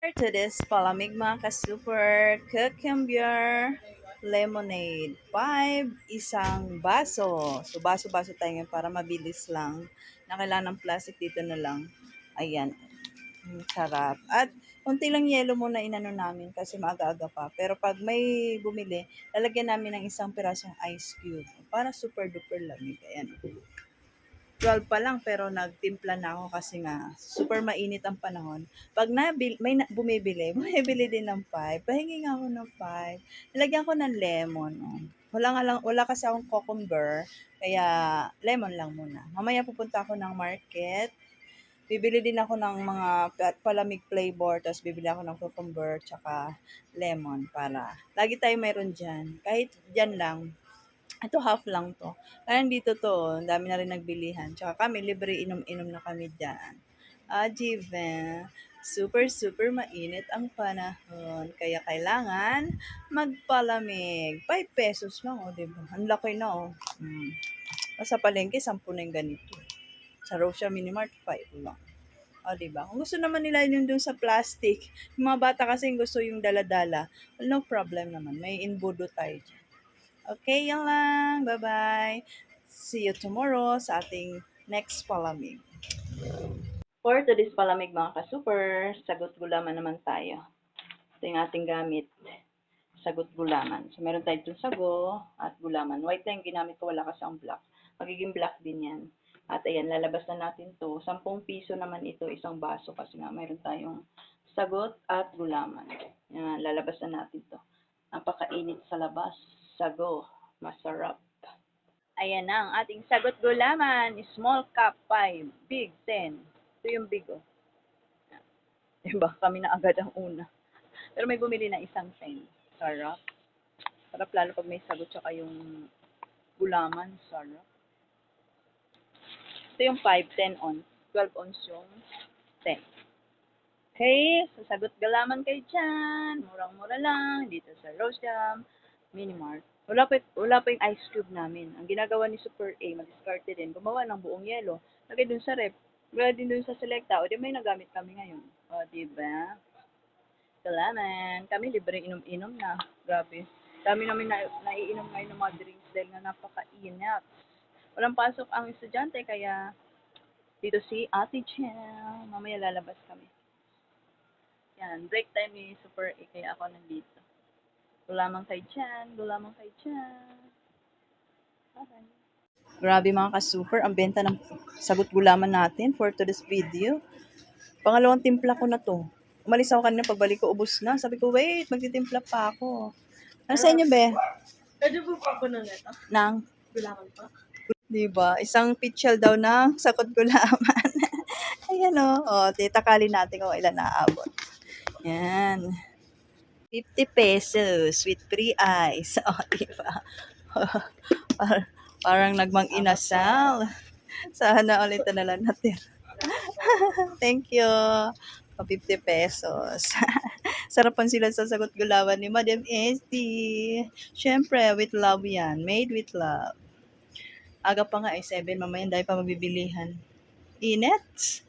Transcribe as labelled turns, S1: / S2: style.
S1: to this palamig mga ka-super cucumber lemonade. 5, isang baso. So, baso-baso tayo ngayon para mabilis lang. Na kailangan ng plastic dito na lang. Ayan. Sarap. At konti lang yelo muna inano namin kasi maaga-aga pa. Pero pag may bumili, lalagyan namin ng isang pirasong ice cube. Para super duper lamig. Ayan. 12 pa lang pero nagtimpla na ako kasi nga super mainit ang panahon. Pag nabil, may na, bumibili, bumibili din ng 5. Pahingi nga ako ng 5. Nilagyan ko ng lemon. Oh. Wala, nga lang, wala kasi akong cucumber, kaya lemon lang muna. Mamaya pupunta ako ng market. Bibili din ako ng mga pa- palamig flavor, tapos bibili ako ng cucumber, tsaka lemon para lagi tayo mayroon dyan. Kahit dyan lang, ito half lang to. Kaya dito to, dami na rin nagbilihan. Tsaka kami, libre inom-inom na kami dyan. Ah, Jiven, super super mainit ang panahon. Kaya kailangan magpalamig. 5 pesos lang, oh, diba? Ang laki na, oh. Mm. Sa palengke, 10 na yung ganito. Sa Rosia Minimart, 5 lang. O, diba? Kung gusto naman nila yun dun sa plastic, yung mga bata kasi gusto yung dala-dala, well, no problem naman. May inbudo tayo dyan. Okay, yan lang. Bye-bye. See you tomorrow sa ating next palamig. For today's palamig mga ka-super, sagot gulaman naman tayo. Ito yung ating gamit. Sagot gulaman. So, meron tayo itong sago at gulaman. White lang yung ginamit ko, wala kasi ang black. Magiging black din yan. At ayan, lalabas na natin to. 10 piso naman ito, isang baso kasi nga meron tayong sagot at gulaman. Yan, lalabas na natin to. Napakainit sa labas. Sago. Masarap. Ayan na ang ating sagot gulaman. Small cup 5. Big 10. Ito yung big oh. Diba? Kami na agad ang una. Pero may bumili na isang 10. Sarap. Sarap lalo pag may sagot tsaka yung gulaman. Sarap. Ito yung 5, 10 ons. 12 ons yung 10. Okay, so sagot galaman kayo dyan. Murang-mura lang. Dito sa Rose Jam, Minimart. Wala pa, wala pa yung ice cube namin. Ang ginagawa ni Super A, mag-discarte din, gumawa ng buong yelo. Lagay dun sa rep. Wala din dun sa Selecta. O di may nagamit kami ngayon. O di ba? Salamat. Kami libre inom-inom na. Grabe. Dami namin na, naiinom ngayon ng mga drinks dahil nga napakainat. Walang pasok ang estudyante kaya dito si Ate Chel. Mamaya lalabas kami. Yan, break time ni Super A kaya ako nandito. Gulamang kay Chan, gulamang kay Chan. Okay. Grabe mga ka-super, ang benta ng sagot gulaman natin for today's video. Pangalawang timpla ko na to. Umalis ako kanina, pagbalik ko, ubos na. Sabi ko, wait, magtitimpla pa ako. Ano sa inyo, be?
S2: Pwede po pa ako ng neto?
S1: Nang,
S2: Gulaman pa.
S1: Diba? Isang pitchel daw ng sakot gulaman. Ayan o. O, titakali natin kung ilan naaabot. Yan. 50 pesos with free ice. O, diba? Par- parang nagmang inasal. Sana ulit na lang natin. Thank you. O, 50 pesos. Sarapan sila sa sagot gulaman ni Madam Esty. Siyempre, with love yan. Made with love. Aga pa nga eh, 7 mamaya dahil pa mabibilihan. Init!